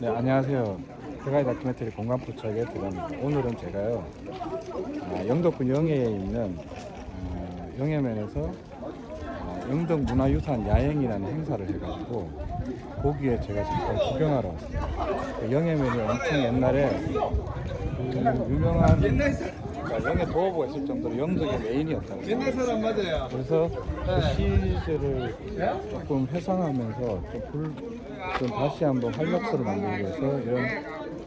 네, 안녕하세요. 세가이 다큐멘터리 공간포착에 들어갑니다. 오늘은 제가요, 아, 영덕군 영해에 있는 어, 영해면에서 어, 영덕 문화유산 야행이라는 행사를 해가지고 거기에 제가 잠깐 구경하러 왔어요. 그 영해면이 엄청 옛날에 그 유명한 영해 도어부가 있을 정도로 영덕의 메인이었다고. 옛날 사람 맞아요. 그래서 그 시절을 조금 회상하면서 좀, 불, 좀 다시 한번 활력소를 만들기 위해서 이런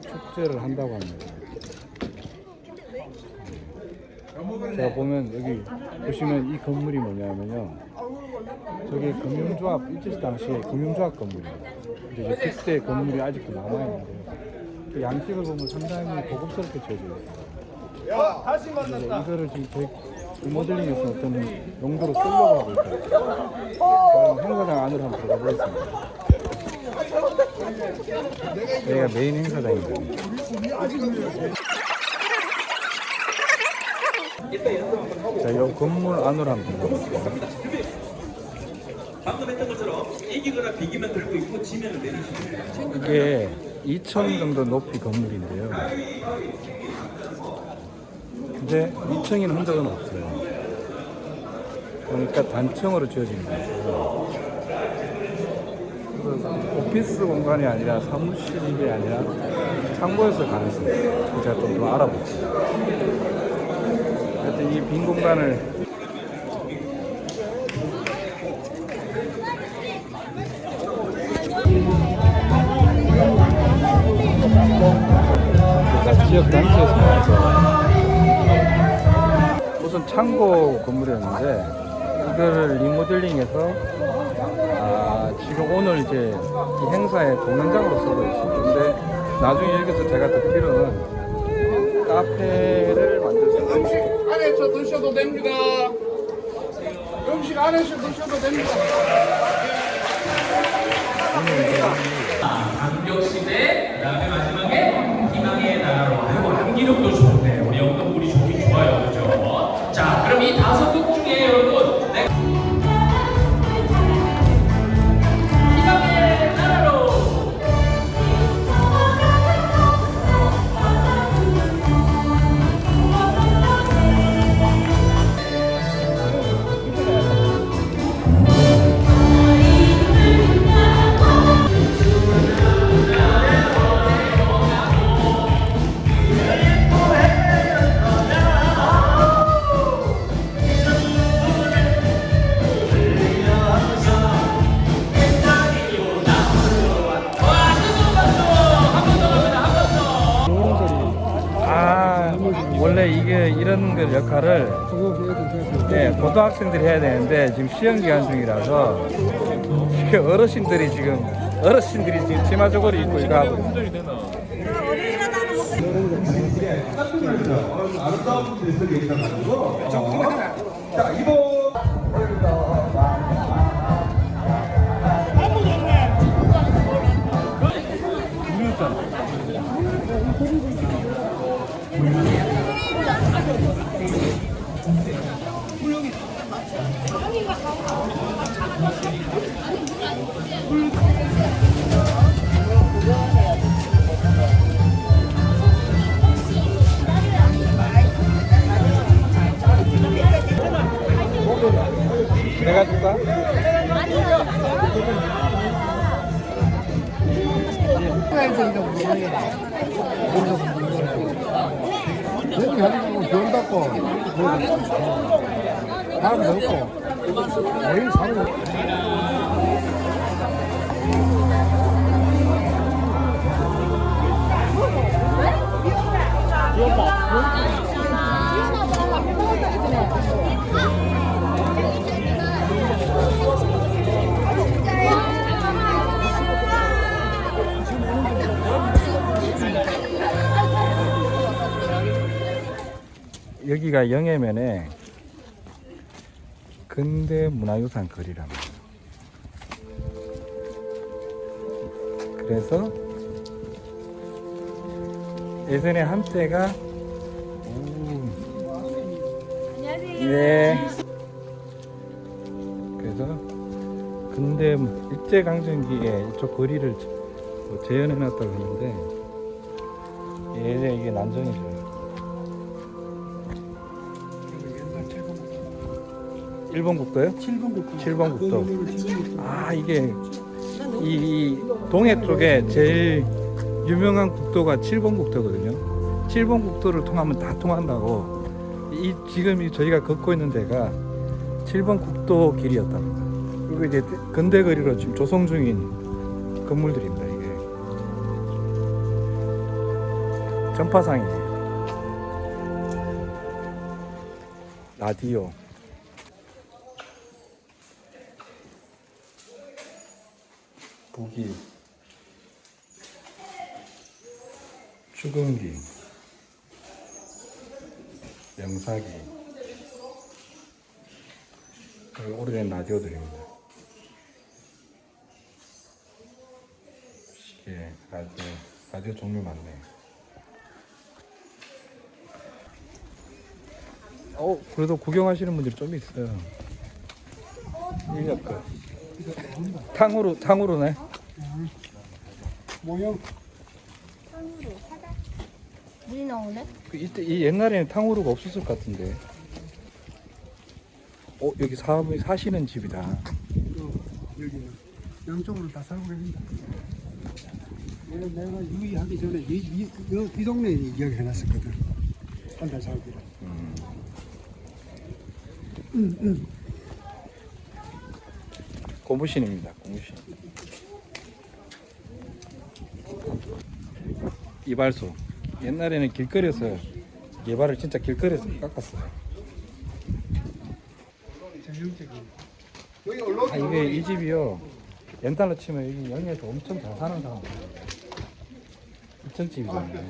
축제를 한다고 합니다. 제가 보면 여기 보시면 이 건물이 뭐냐면요. 저게 금융조합 일제 당시에 금융조합 건물이에요. 근데 이제 그때 건물이 아직도 남아 있는데요. 그 양식을 보면 상당히 고급스럽게 지어져 있어요. 야, 다시 이제 만났다. 이거를 지금 저희 리모델링에서 어떤 용도로 쓰려고 하고 있어요. 그럼 행사장 안으로 한번 들어가 보겠습니다. 여기가 메인 행사장입니다. 자, 이 건물 안으로 한번 들어가 볼게요. 방금 했던 것처럼 이기거나 비기면 들고 있고 지면 내리시면. 이게 2층 정도 높이 건물인데요. 근데 2층에는 흔적은 없어요. 그러니까 단층으로 지어진. 그래서 오피스 공간이 아니라 사무실이 아니라 창고에서 가능성이 제가 좀 더 알아볼게요. 하여튼 이 빈 공간을 지역 단체에서 무슨 창고 건물이었는데 이거를 리모델링해서 아, 지금 오늘 이제 이 행사의 공연장으로 쓰고 있어요. 근데 나중에 여기서 제가 듣기로는 카페를 만들 생각이에요. 안에서 드셔도 됩니다. 음식 안에서 드셔도 됩니다. 강격시대 그다음에 마지막에 희망의 나라로 아이고 향기력도 좋은데 우리 영동물이 좋긴 좋아요? 자그 원래 이게 이런 그 역할을 네, 고등학생들이 해야 되는데 지금 시험 기간 중이라서 이게 어르신들이 지금 어르신들이 지금 치마 저고리 입고 이거 하고. 아름다운. 자, 이번. 여기 가지고 병 닦고 밥 먹고. 매일 사는 여기가 영해면에 근대 문화유산 거리랍니다. 그래서 예전에 한때가 오, 예. 그래서 근대 일제 강점기에 이쪽 거리를 뭐 재현해 놨다고 하는데 얘네 이게 난전이죠. 일본 국도요? 7번 국도. 7번 국도. 그 7번 국도. 아 이게 이, 이 동해 쪽에 제일 유명한 국도가 7번 국도거든요. 7번 국도를 통하면 다 통한다고. 이 지금 이 저희가 걷고 있는 데가 7번 국도 길이었답니다. 그리고 이제 근대 거리로 지금 조성 중인 건물들입니다. 이게 전파상이에요. 라디오. 부기 추금기 명사기 그리고 오래된 라디오들입니다. 시계 라디오 라디오 종류 많네. 어 그래도 구경하시는 분들이 좀 있어요. 인력거 탕후루 탕후루네 모형. 물이 나오네? 그 이때 이 옛날에는 탕후루가 없었을 것 같은데. 어 여기 사 사시는 집이다. 어, 여기는 양쪽으로 다 살고 계신다. 내가, 내가 유의하기 전에 이, 이, 이, 이 동네에 이야기 해놨었거든. 한 달 살기로. 고무신입니다. 고무신. 이발소. 옛날에는 길거리에서 예발을 진짜 길거리에서 깎았어요. 아 이게 이 집이요. 옛날로 치면 여기 영에서 엄청 잘 사는 사람들. 2층 집이잖아요.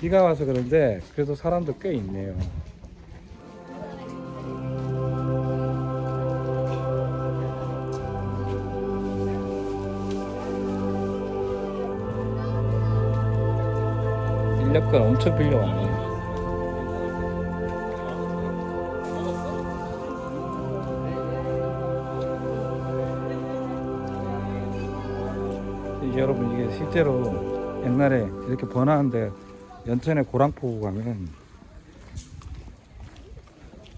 비가 와서 그런데 그래도 사람도 꽤 있네요. 인력걸 엄청 빌려왔네. 여러분 이게 실제로 옛날에 이렇게 번화한데 연천에 고랑포구 가면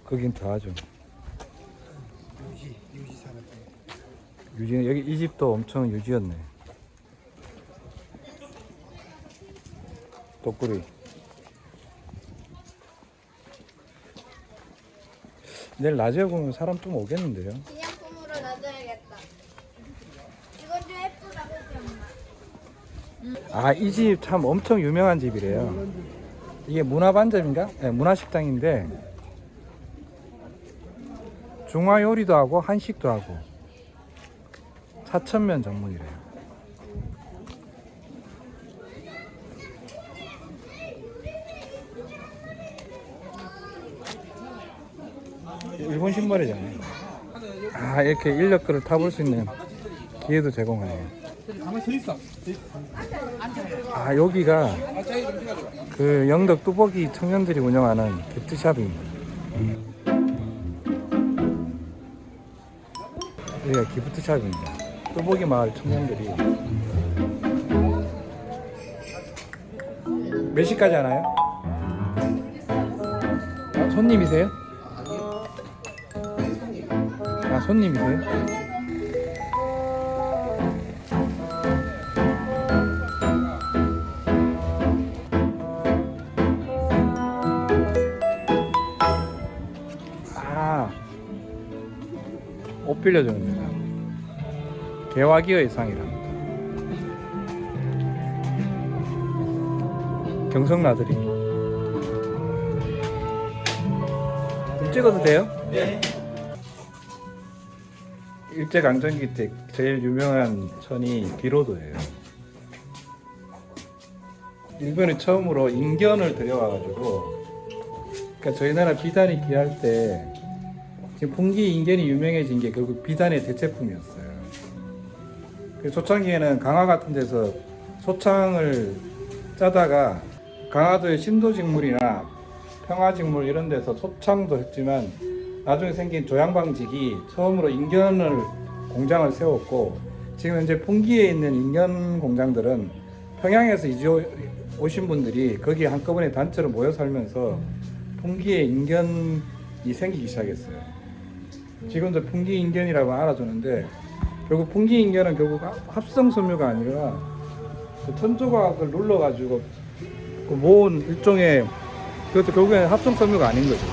거긴 더하죠. 유지, 유지 산업. 유지 여기 이 집도 엄청 유지였네. 독구리. 내일 낮에 보면 사람 좀 오겠는데요. 기념품으로 놔둬야겠다. 이건 좀 예쁘다, 그치, 엄마? 아, 이 집 참 엄청 유명한 집이래요. 이게 문화반점인가? 네, 문화식당인데 중화 요리도 하고 한식도 하고 사천면 전문이래요. 일본 신발이잖아요. 아, 이렇게 인력거를 타볼 수 있는 기회도 제공하네요. 아 여기가 그 영덕 뚜벅이 청년들이 운영하는 기프트샵입니다. 여기가 기프트샵입니다. 뚜벅이 마을 청년들이 몇 시까지 하나요? 아, 손님이세요? 손님이세요? 아, 옷 빌려주는 데다. 개화기의 상이랍니다. 경성 나들이. 좀 찍어도 돼요? 네. 일제강점기 때 제일 유명한 천이 비로도예요. 일본이 처음으로 인견을 들여와가지고 그러니까 저희 나라 비단이 귀할 때 지금 풍기 인견이 유명해진 게 결국 비단의 대체품이었어요. 그 초창기에는 강화 같은 데서 소창을 짜다가 강화도의 신도직물이나 평화직물 이런 데서 소창도 했지만 나중에 생긴 조양방직이 처음으로 인견을 공장을 세웠고 지금 현재 풍기에 있는 인견 공장들은 평양에서 오- 오신 분들이 거기에 한꺼번에 단체로 모여 살면서 풍기에 인견이 생기기 시작했어요. 지금도 풍기 인견이라고 알아주는데 결국 풍기 인견은 결국 합- 합성 섬유가 아니라 그 천조각을 눌러가지고 그 모은 일종의 그것도 결국에는 합성 섬유가 아닌 거죠.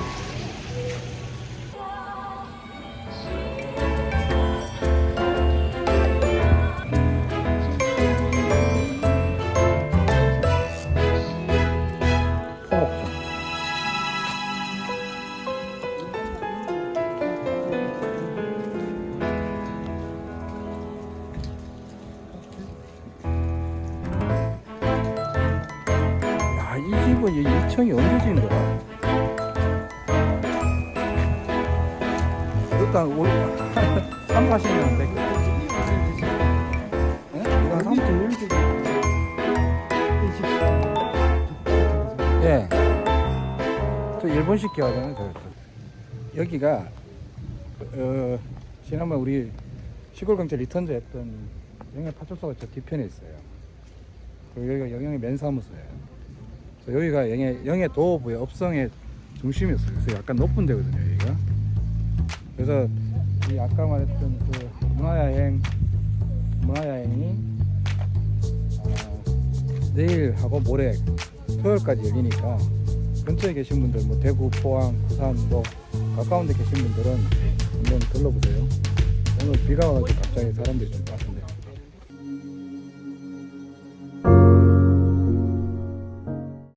이 집은 이 2층이 언제 지은 거야? 일단 올 3, 40년 된 거. 예? 이거 한 3, 예. 저 일본식 기와잖아요. 여기가 어, 지난번 우리 시골 경찰 리턴즈 했던 영해 파출소가 저 뒤편에 있어요. 그리고 여기가 영해 면사무소예요. 여기가 영해 영해 도어부의 업성의 중심이었어요. 그래서 약간 높은 데거든요, 여기가. 그래서 이 아까 말했던 그 문화여행 문화여행이 어, 내일하고 모레 토요일까지 열리니까 근처에 계신 분들 뭐 대구, 포항, 부산 뭐 가까운 데 계신 분들은 한번 들러보세요. 오늘 비가 와가지고 갑자기 사람들이 좀 빠져.